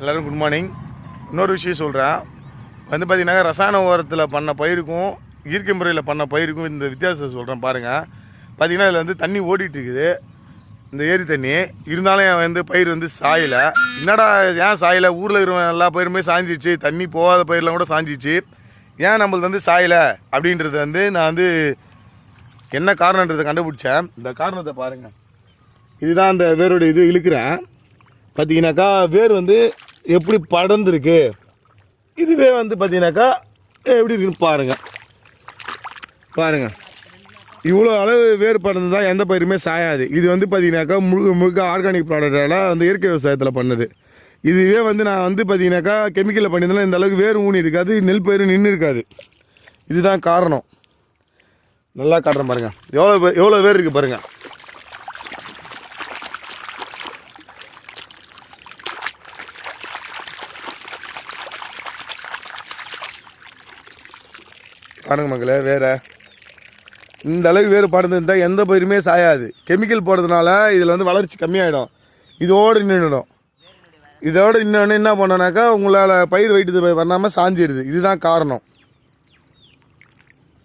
எல்லோரும் good morning இன்னொரு விஷயம் சொல்கிறேன் வந்து பார்த்தீங்கன்னா ரசாயன உரத்தில் பண்ண பயிருக்கும் இயற்கை முறையில் பண்ண பயிருக்கும் இந்த வித்தியாசத்தை சொல்கிறேன் பாருங்கள் பார்த்தீங்கன்னா இதில் வந்து தண்ணி ஓடிட்டுருக்குது. இந்த ஏரி தண்ணி. இருந்தாலும் வந்து பயிர் வந்து சாயலை. என்னடா ஏன் சாயலை? ஊரில் இருக்கிற எல்லா பயிருமே சாஞ்சிச்சு தண்ணி போகாத பயிரெலாம் கூட சாஞ்சிச்சு ஏன் நம்மளது வந்து சாயலை? அப்படின்றது வந்து நான் வந்து என்ன காரணன்றதை கண்டுபிடிச்சேன். இந்த காரணத்தை பாருங்கள் இதுதான் அந்த வேரோட இது இழுக்கிறேன். பார்த்தீங்கன்னாக்கா வேர் வந்து எப்படி படர்ந்துருக்கு? இதுவே வந்து பார்த்தீங்கன்னாக்கா எப்படி இருக்குன்னு பாருங்கள் பாருங்கள் இவ்வளோ அளவு வேர் படர்ந்து தான் எந்த பயிருமே சாயாது. இது வந்து பார்த்தீங்கன்னாக்கா முழுக்க முழுக்க ஆர்கானிக் ப்ராடக்டால் வந்து இயற்கை விவசாயத்தில் பண்ணது. இதுவே வந்து நான் வந்து பார்த்தீங்கன்னாக்கா கெமிக்கலில் பண்ணியிருந்தாலும் இந்த அளவுக்கு வேறு ஊனி இருக்காது நெல் பயிரும் நின்று இருக்காது. இதுதான் காரணம். நல்லா காட்டுறேன் பாருங்கள் எவ்வளோ எவ்வளோ வேர் இருக்குது பாருங்கள் பாருங்க மக்களே வேறு. இந்த அளவுக்கு வேறு பறந்துருந்தா எந்த பயிருமே சாயாது. கெமிக்கல் போடுறதுனால இதில் வந்து வளர்ச்சி கம்மியாயிடும். இதோடு நின்றுடும் இதோடு இன்னொன்று என்ன பண்ணோன்னாக்கா உங்களால் பயிர் வைட்டு பண்ணாமல் சாஞ்சிடுது இதுதான் காரணம்.